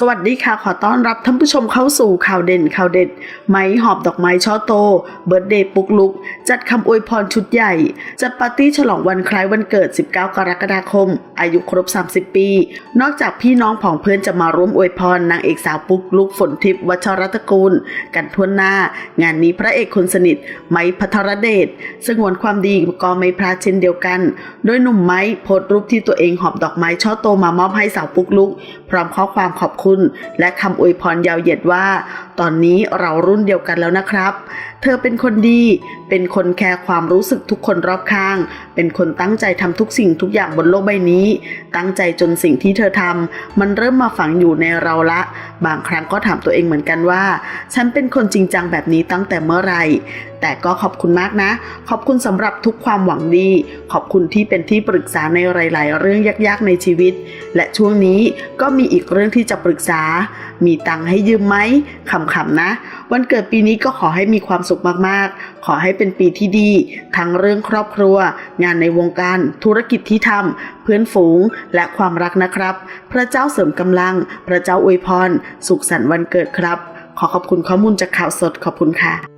สวัสดีค่ะ ขอต้อนรับท่านผู้ชมเข้าสู่ข่าวเด่นข่าวเด็ด ไม้หอบดอกไม้ช่อโต เบิร์ดเดย์ปุกลุก จัดคำอวยพรชุดใหญ่ จัดปาร์ตี้ฉลองวันคล้ายวันเกิด 19 กรกฎาคม อายุครบ 30 ปี นอกจากพี่น้องผองเพื่อนจะมาร่วมอวยพรนางเอกสาวปุกลุกฝนทิพย์วัชรตะกูล กันทั่วหน้า งานนี้พระเอกคนสนิท ไม้พัทรเดชสงวนความดีก็ไม่พลาดเช่นเดียวกัน โดยหนุ่มไม้โพสต์รูปที่ตัวเองหอบดอกไม้ช่อโตมามอบให้สาวปุกลุก พร้อมข้อความขอบคุณคุณ และคำอวยพรยาวเหยียดว่า ตอนนี้เรารุ่นเดียวกันแล้วนะครับ เธอเป็นคนดี เป็นคนแคร์ความรู้สึกทุกคนรอบข้าง เป็นคนตั้งใจทำทุกสิ่งทุกอย่างบนโลกใบนี้ ตั้งใจจนสิ่งที่เธอทำมันเริ่มมาฝังอยู่ในเราละ บางครั้งก็ถามตัวเองเหมือนกันว่า ฉันเป็นคนจริงจังแบบนี้ตั้งแต่เมื่อไหร่แต่ก็ขอบคุณมากนะ ขอบคุณสำหรับทุกความหวังดี ขอบคุณที่เป็นที่ปรึกษาในหลาย ๆ เรื่องยากๆในชีวิต และช่วงนี้ก็มีอีกเรื่องที่จะปรึกษา มีตังค์ให้ยืมไหมขำๆนะ วันเกิดปีนี้ก็ขอให้มีความสุขมากๆ ขอให้เป็นปีที่ดี ทั้งเรื่องครอบครัว งานในวงการธุรกิจที่ทำเพื่อนฝูงและความรักนะครับ พระเจ้าเสริมกำลัง พระเจ้าอวยพร สุขสันต์วันเกิดครับ ขอขอบคุณข้อมูลจากข่าวสดขอบคุณค่ะ